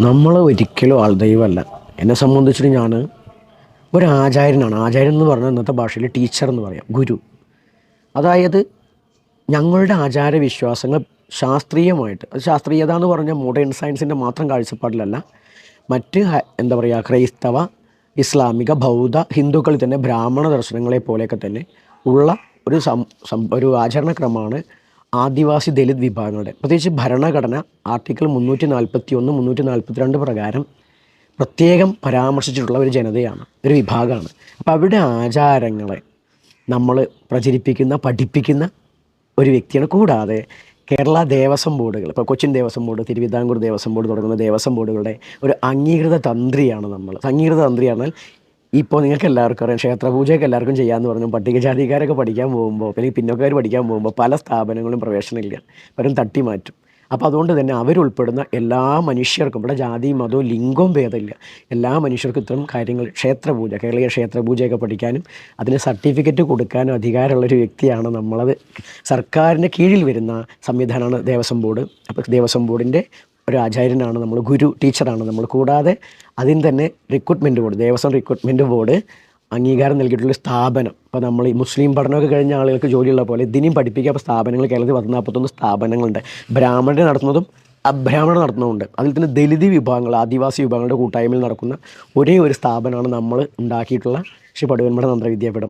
നമ്മൾ ഒരിക്കലും ആൾ ദൈവമല്ല എന്നെ സംബന്ധിച്ചിട്ട് ഞാൻ ഒരു ആചാര്യനാണ് ആചാര്യൻ എന്ന് പറഞ്ഞാൽ ഇന്നത്തെ ഭാഷയിൽ ടീച്ചർ എന്ന് പറയാം. ഗുരു. അതായത് ഞങ്ങളുടെ ആചാര വിശ്വാസങ്ങൾ ശാസ്ത്രീയമായിട്ട് അത് ശാസ്ത്രീയത എന്ന് പറഞ്ഞാൽ മോഡേൺ സയൻസിന്റെ മാത്രം കാഴ്ചപ്പാടിലല്ല. മറ്റ് എന്താ പറയുക ക്രൈസ്തവ ഇസ്ലാമിക ബൗദ്ധ ഹിന്ദുക്കളിൽ തന്നെ ബ്രാഹ്മണ ദർശനങ്ങളെ പോലെയൊക്കെ തന്നെ ഉള്ള ഒരു സം ഒരു ആചരണക്രമമാണ് ആദിവാസി ദലിത് വിഭാഗങ്ങളുടെ പ്രത്യേകിച്ച് ഭരണഘടന ആർട്ടിക്കിൾ മുന്നൂറ്റി നാൽപ്പത്തി ഒന്ന് മുന്നൂറ്റി നാൽപ്പത്തി രണ്ട് പ്രകാരം പ്രത്യേകം പരാമർശിച്ചിട്ടുള്ള ഒരു ജനതയാണ് ഒരു വിഭാഗമാണ്. അപ്പോൾ അവരുടെ ആചാരങ്ങളെ നമ്മൾ പ്രചരിപ്പിക്കുന്ന പഠിപ്പിക്കുന്ന ഒരു വ്യക്തിയാണ്. കൂടാതെ കേരള ദേവസ്വം ബോർഡുകൾ ഇപ്പോൾ കൊച്ചിൻ ദേവസ്വം ബോർഡ് തിരുവിതാംകൂർ ദേവസ്വം ബോർഡ് തുടങ്ങുന്ന ദേവസ്വം ബോർഡുകളുടെ ഒരു അംഗീകൃത തന്ത്രിയാണ് നമ്മൾ അംഗീകൃത തന്ത്രിയാണെങ്കിൽ ഇപ്പോൾ നിങ്ങൾക്ക് എല്ലാവർക്കും അറിയാം ക്ഷേത്രപൂജയൊക്കെ എല്ലാവർക്കും ചെയ്യാമെന്ന് പറഞ്ഞു. പട്ടികജാതിക്കാരൊക്കെ പഠിക്കാൻ പോകുമ്പോൾ അല്ലെങ്കിൽ പിന്നോക്കാർ പഠിക്കാൻ പോകുമ്പോൾ പല സ്ഥാപനങ്ങളും പ്രവേശനമില്ല പലരും തട്ടി മാറ്റും. അപ്പോൾ അതുകൊണ്ട് തന്നെ അവരുൾപ്പെടുന്ന എല്ലാ മനുഷ്യർക്കും ഇവിടെ ജാതി മതവും ലിംഗവും ഭേദമില്ല. എല്ലാ മനുഷ്യർക്കും ഇത്തരം കാര്യങ്ങൾ ക്ഷേത്രപൂജ കേരളീയ ക്ഷേത്രപൂജയൊക്കെ പഠിക്കാനും അതിന് സർട്ടിഫിക്കറ്റ് കൊടുക്കാനും അധികാരമുള്ളൊരു വ്യക്തിയാണ് നമ്മളത് സർക്കാരിന്റെ കീഴിൽ വരുന്ന സംവിധാനമാണ് ദേവസ്വം ബോർഡ്. അപ്പോൾ ദേവസ്വം ബോർഡിന്റെ ഒരു ആചാര്യനാണ് നമ്മൾ ഗുരു ടീച്ചറാണ് നമ്മൾ. കൂടാതെ അതിന് തന്നെ recruitment board Devaswom recruitment board അംഗീകാരം നൽകിയിട്ടുള്ള സ്ഥാപനം. ഇപ്പോൾ നമ്മൾ ഈ മുസ്ലിം പഠനമൊക്കെ കഴിഞ്ഞ ആളുകൾക്ക് ജോലിയുള്ള പോലെ ഇതിനെയും പഠിപ്പിക്കാൻ സ്ഥാപനങ്ങൾ കേരളത്തിൽ പത്ത് നാൽപ്പത്തൊന്ന് സ്ഥാപനങ്ങളുണ്ട്. ബ്രാഹ്മണർ നടത്തുന്നതും അബ്രാഹ്മണർ നടത്തുന്നതുണ്ട് അതിൽ തന്നെ ദലിത് വിഭാഗങ്ങൾ ആദിവാസി വിഭാഗങ്ങളുടെ കൂട്ടായ്മയിൽ നടക്കുന്ന ഒരേ ഒരു സ്ഥാപനമാണ് നമ്മൾ ഉണ്ടാക്കിയിട്ടുള്ള ശ്രീ പടുവൻമഠ തന്ത്രവിദ്യാപീഠം